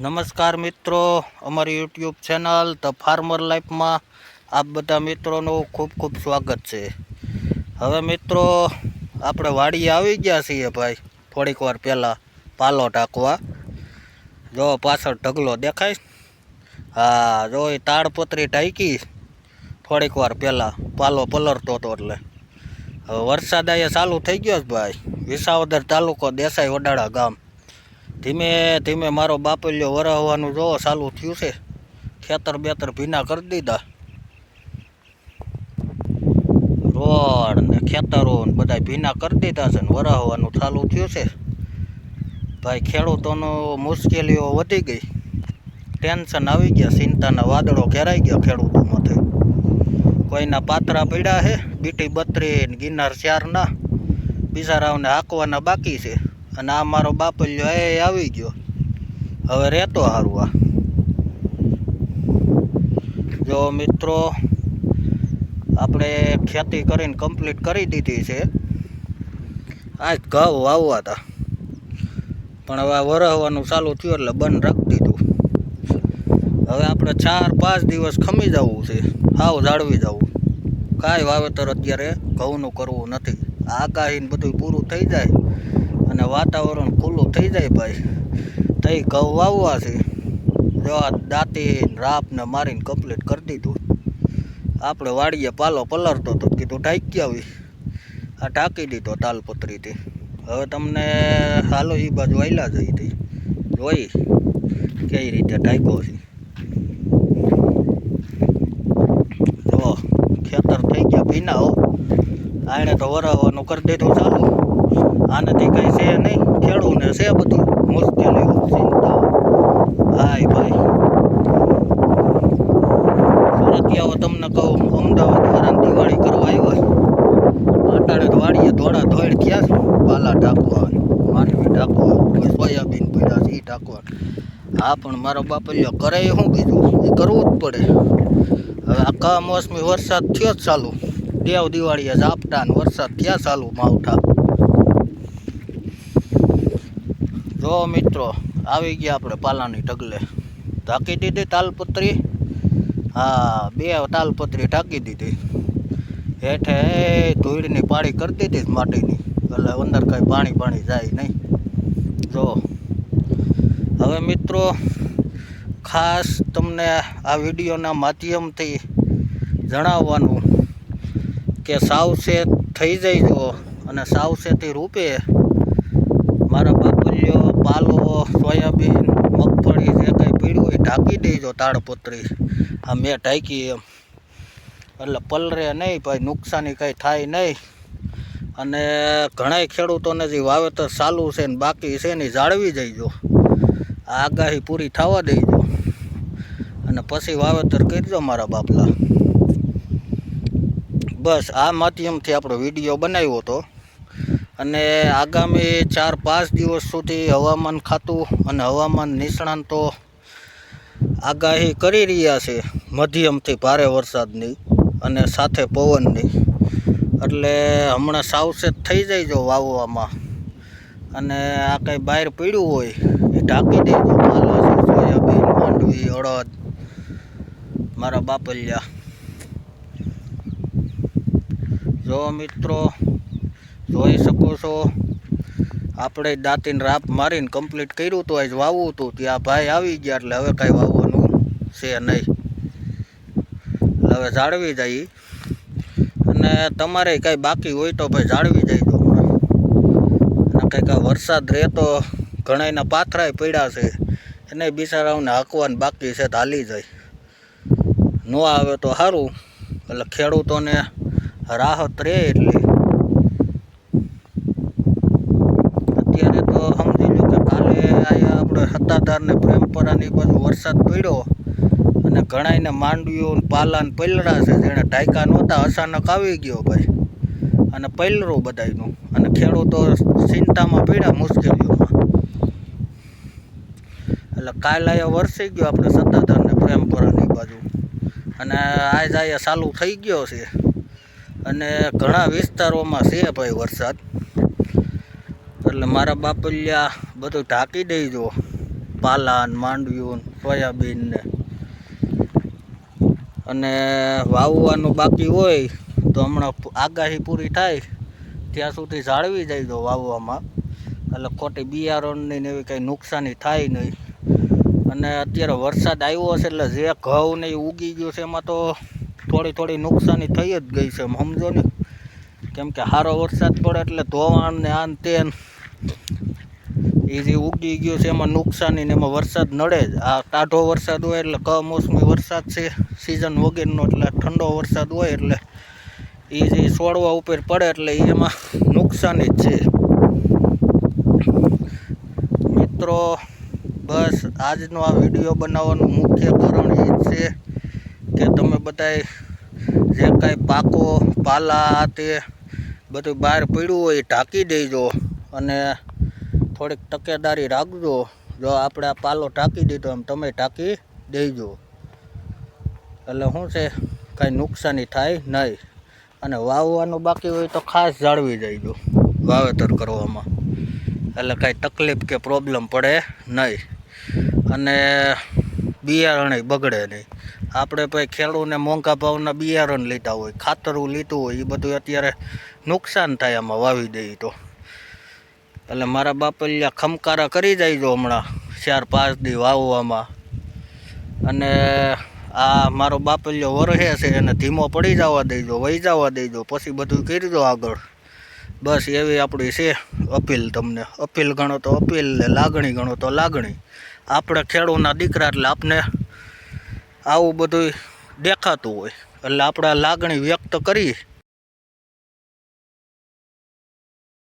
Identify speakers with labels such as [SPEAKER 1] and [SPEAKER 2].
[SPEAKER 1] નમસ્કાર મિત્રો, અમારી યુટ્યુબ ચેનલ ધ ફાર્મર લાઈફમાં આપ બધા મિત્રોનું ખૂબ ખૂબ સ્વાગત છે. હવે મિત્રો, આપણે વાડીએ આવી ગયા છીએ ભાઈ, થોડીક વાર પહેલાં પાલો ટાંકવા જો પાછળ ઢગલો દેખાય? હા, જો એ તાડપત્રી ટાંકી થોડીક વાર પહેલાં પાલો પલરતો હતો એટલે. હવે વરસાદ અહીંયા ચાલુ થઈ ગયો છે ભાઈ. વિસાવદર તાલુકો દેસાઈ વડાળા ગામ. ધીમે ધીમે મારો બાપલ્યો વરાવવાનું જો ચાલુ થયું છે, ખેતર બેતર ભીના કરી દીધા. રોડ ને ખેતરો ને બધા ભીના કરી દીધા છે ને વરાવવાનું ચાલુ થયું છે. ભાઈ ખેડૂતોનું મુશ્કેલીઓ વધી ગઈ. ટેન્શન આવી ગયા, ચિંતાના વાદળો ઘેરાઈ ગયા ખેડૂતો માથે કોઈના પાતરા પીડા છે, બીટી બત્રી ગિનાર ચારના. બિચારાઓને હાંકવાના બાકી છે. અને આ મારો બાપલ્યો એ આવી ગયો. હવે રહેતો સારું આ. જો મિત્રો, આપણે ખેતી કરીને કમ્પ્લીટ કરી દીધી છે. આજ ઘઉં વાવવા હતા પણ હવે આ વરહવાનું ચાલુ થયું એટલે બંધ રાખી દીધું. હવે આપણે ચાર પાંચ દિવસ ખમી જવું છે. હાવ જાળવી જવું. કાંઈ વાવેતર અત્યારે ઘઉંનું કરવું નથી. આગાહીને બધું પૂરું થઈ જાય. અને વાતાવરણ ખુલ્લું થઈ જાય ભાઈ. તઈ ઘઉં વાવવા છે. જો આ દાંતી રાપને મારીને કમ્પ્લીટ કરી દીધું. આપણે વાડીએ પાલો પલરતો તો કીધું ટાંકી આવી. આ ટાંકી દીધો તાલપત્રીથી. હવે તમને હાલો એ બાજુ આયલા જઈ હતી જોઈ કઈ રીતે ટાંક્યો છે. જો ખેતર થઈ ગયા ભીના હો. આણે તો વરાવવાનું કરી દીધું ચાલુ. આનાથી કંઈ છે નહીં. ખેડૂને છે બધું. મુશ્કેલીઓ ચિંતા હાય ભાઈ. સુરતિયાઓ તમને કહું, અમદાવાદ વાળા દિવાળી કરવા આવ્યા અટાણે તો વાડીએ ધોળા ધોળ થયા છે. પાલા ઢાંકવા માંડવી ઢાંકવા સોયાબીન પડ્યા છે એ ઢાંકવા હા, પણ મારો બાપલ્યો કરે શું બીજું એ કરવું જ પડે. હવે આખા મોસમી વરસાદ થયો જ ચાલુ. દેવ દિવાળીએ ઝાપટા વરસાદ થયા ચાલુ, માવઠા? જો મિત્રો, આવી ગયા આપણે પાલાની ઢગલે. ઢાંકી દીધી તાલપત્રી. હા, બે તાલપત્રી ઢાંકી દીધી. હેઠે ધૂળની પાળી કરી દીધી માટીની. એટલે અંદર કંઈ પાણી પાણી જાય નહીં. જો, હવે મિત્રો, ખાસ તમને આ વિડીયોના માધ્યમથી જણાવવાનું કે સાવચેત થઈ જઈજો અને સાવચેતી રૂપે મારા બાપલ્યો પાલો સોયાબીન, મગફળી જે કંઈ પીડ્યું હોય ઢાંકી દેજો તાડપત્રી. આ મેં ઢાંકી એમ. એટલે પલરે નહીં ભાઈ, નુકસાની કંઈ થાય નહીં. અને ઘણાય ખેડૂતોને જે વાવેતર ચાલુ છે ને બાકી છે ને જાળવી જઈજો આગાહી પૂરી થવા દેજો. અને પછી વાવેતર કરજો મારા બાપલા. બસ, આ માધ્યમથી આપણો વીડિયો બનાવ્યો હતો. અને આગામી ચાર, પાંચ દિવસ સુધી હવામાન ખાતું અને હવામાન નિષ્ણાંતો આગાહી કરી રહ્યા છે. મધ્યમથી ભારે વરસાદની અને સાથે પવનની. એટલે હમણાં સાવચેત થઈ જઈજો વાવવામાં. અને આ કંઈ બહાર પીડ્યું હોય એ ઢાંકી દેજો. સોયાબીન, માંડવી, અડદ, મારા બાપલિયા. જો મિત્રો જોઈ શકો છો. આપણે દાંતીને રાપ મારીને કમ્પ્લીટ કર્યું હતું આજ વાવવું હતું. ત્યાં ભાઈ આવી ગયા એટલે હવે કાંઈ વાવવાનું છે નહીં. હવે જાળવી જાય. અને તમારે કાંઈ બાકી હોય તો ભાઈ જાળવી જઈજો અને કંઈક વરસાદ રહેતો ઘણાયના પાથરાય પડ્યા છે. એને બિચારાઓને હાંકવાનું બાકી છે તો હાલી જાય. ન આવે તો સારું. એટલે ખેડૂતોને રાહત રહે એટલી અત્યારે તો સમજી લો કે કાલે આયા આપણે સત્તાધાર ને પ્રેમપરાની બાજુ વરસાદ પડ્યો અને ઘણાયને માંડવીઓ ને પાલા ને પલડા છે જેણે ટાયકા નહોતા, અચાનક આવી ગયો ભાઈ. અને પલરો બધાનું અને ખેડૂતો ચિંતામાં પડ્યા મુશ્કેલીઓમાં. એટલે કાલ અહીંયા વરસી ગયો આપણે સત્તાધાર ને પ્રેમપરાની બાજુ. અને આજ અહીંયા ચાલુ થઈ ગયો છે. અને ઘણા વિસ્તારોમાં છે ભાઈ વરસાદ. એટલે મારા બાપલિયા બધું ઢાંકી દેજો. પાલા ને માંડવીયું ને સોયાબીન ને અને વાવવાનું બાકી હોય તો હમણાં આગાહી પૂરી થાય, ત્યાં સુધી જાળવી જાય તો વાવવામાં. એટલે ખોટી બિયારણની એવી કંઈ નુકસાની થાય નહીં. અને અત્યારે વરસાદ આવ્યો હશે એટલે જે ઘઉં ને એ ઉગી ગયું છે એમાં તો થોડી થોડી નુકસાની થઈ જ ગઈ છે સમજો ને. કેમ કે સારો વરસાદ પડે એટલે ધોવાણ ને આન તેન એ જે ઉગી ગયું છે, એમાં નુકસાની ને એમાં વરસાદ નડે જ. આ ટાઢો વરસાદ હોય એટલે કમોસમી વરસાદ છે સિઝન વગેરેનો એટલે ઠંડો વરસાદ હોય એટલે એ જે છોડવા ઉપર પડે એટલે એમાં નુકસાની જ છે. મિત્રો, બસ આજનો આ વીડિયો બનાવવાનું મુખ્ય કારણ એ છે કે તમે બધાય જે કાંઈ પાકો, પાલા તે બધું બહાર પડ્યું હોય એ ઢાંકી દેજો અને થોડીક તકેદારી રાખજો. જો આપણે આ પાલો ટાંકી દીધો એમ તમે ટાંકી દેજો. એટલે શું છે, કાંઈ નુકસાની થાય નહીં. અને વાવવાનું બાકી હોય તો ખાસ જાળવી દેજો, વાવેતર કરવામાં. એટલે કાંઈ તકલીફ કે પ્રોબ્લેમ પડે નહીં. અને બિયારણ બગડે નહીં. આપણે ભાઈ ખેડૂને મોંઘા ભાવના બિયારણ લીધા હોય, ખાતરું લીધું હોય એ બધું અત્યારે નુકસાન થાય આમાં વાવી દઈએ તો. એટલે મારા બાપલિયા ખમકારા કરી જાય હમણાં ચાર, પાંચ દી વાવવામાં. અને આ મારો બાપલિયો વરહે છે એને ધીમો પડી જવા દેજો, વહી જવા દેજો, પછી બધું કરજો આગળ. બસ એવી આપણી છે અપીલ તમને. અપીલ ગણો તો અપીલ, લાગણી ગણો તો લાગણી. આપણે ખેડૂતના દીકરા એટલે આપને આવું બધું દેખાતું હોય. એટલે આપણે લાગણી વ્યક્ત કરી